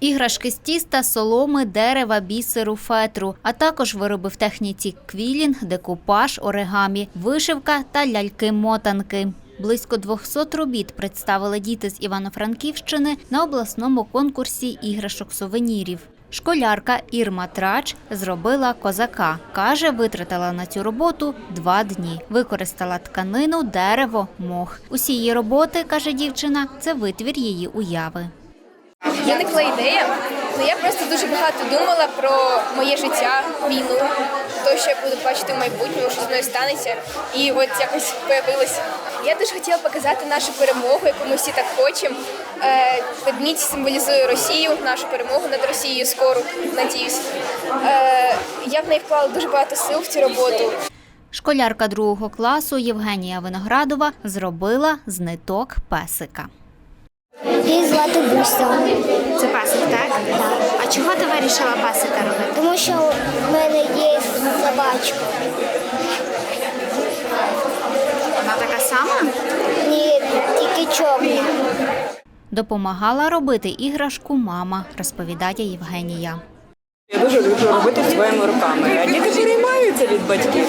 Іграшки з тіста, соломи, дерева, бісеру, фетру, а також вироби в техніці квілінг, декупаж, оригамі, вишивка та ляльки-мотанки. Близько 200 робіт представили діти з Івано-Франківщини на обласному конкурсі іграшок-сувенірів. Школярка Ірма Трач зробила козака. Каже, витратила на цю роботу два дні. Використала тканину, дерево, мох. Усі її роботи, каже дівчина, це витвір її уяви. Виникла ідея, але я просто дуже багато думала про моє життя, війну, то, що я буду бачити в майбутньому, що з мною станеться. І от якось появилося. Я дуже хотіла показати нашу перемогу, яку ми всі так хочемо. Е, Ведмідь символізує Росію, нашу перемогу над Росією скоро, надіюсь. Е, Я в неї вклала дуже багато сил в цю роботу. Школярка другого класу Євгенія Виноградова зробила з ниток песика. Її звати Буся, Це пасик, так? А чого ти вирішила пасика робити? тому що в мене є собачка. Вона така сама? Ні, тільки чорна. Допомагала робити іграшку мама, розповідає Євгенія. Я дуже люблю робити своїми руками. А діти переймаються від батьків.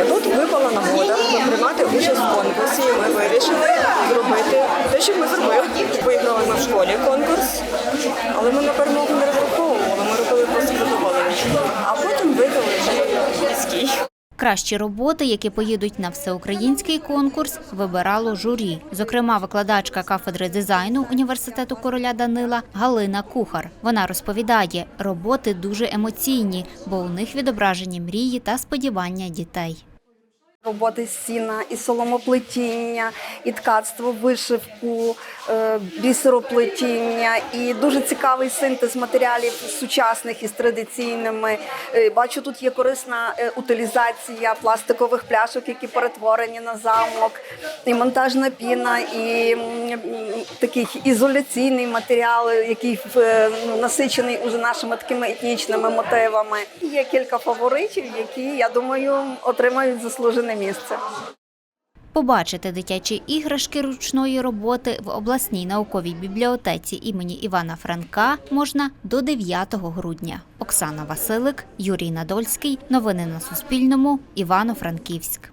І тут випала нагода приймати участь в конкурсі. і Ми вирішили зробити те, що ми зробили. Виграли ми в школі конкурс, але ми на перемогу не розраховували. Ми робили просто задоволення. А потім виграли вже міський. Кращі роботи, які поїдуть на всеукраїнський конкурс, вибирало журі. Зокрема, викладачка кафедри дизайну університету короля Данила Галина Кухар. Вона розповідає, роботи дуже емоційні, бо у них відображені мрії та сподівання дітей. Роботи з сіна, і соломоплетіння, і ткацтво, вишивку, е, бісероплетіння, і дуже цікавий синтез матеріалів сучасних із традиційними. Е, Бачу, тут є корисна е, утилізація пластикових пляшок, які перетворені на замок, і монтажна піна, і такий ізоляційний матеріал, який ну, насичений уже нашими такими етнічними мотивами. Є кілька фаворитів, які я думаю отримають заслужене місце. Побачити дитячі іграшки ручної роботи в обласній науковій бібліотеці імені Івана Франка можна до 9 грудня. Оксана Василик, Юрій Надольський. Новини на Суспільному. Івано-Франківськ.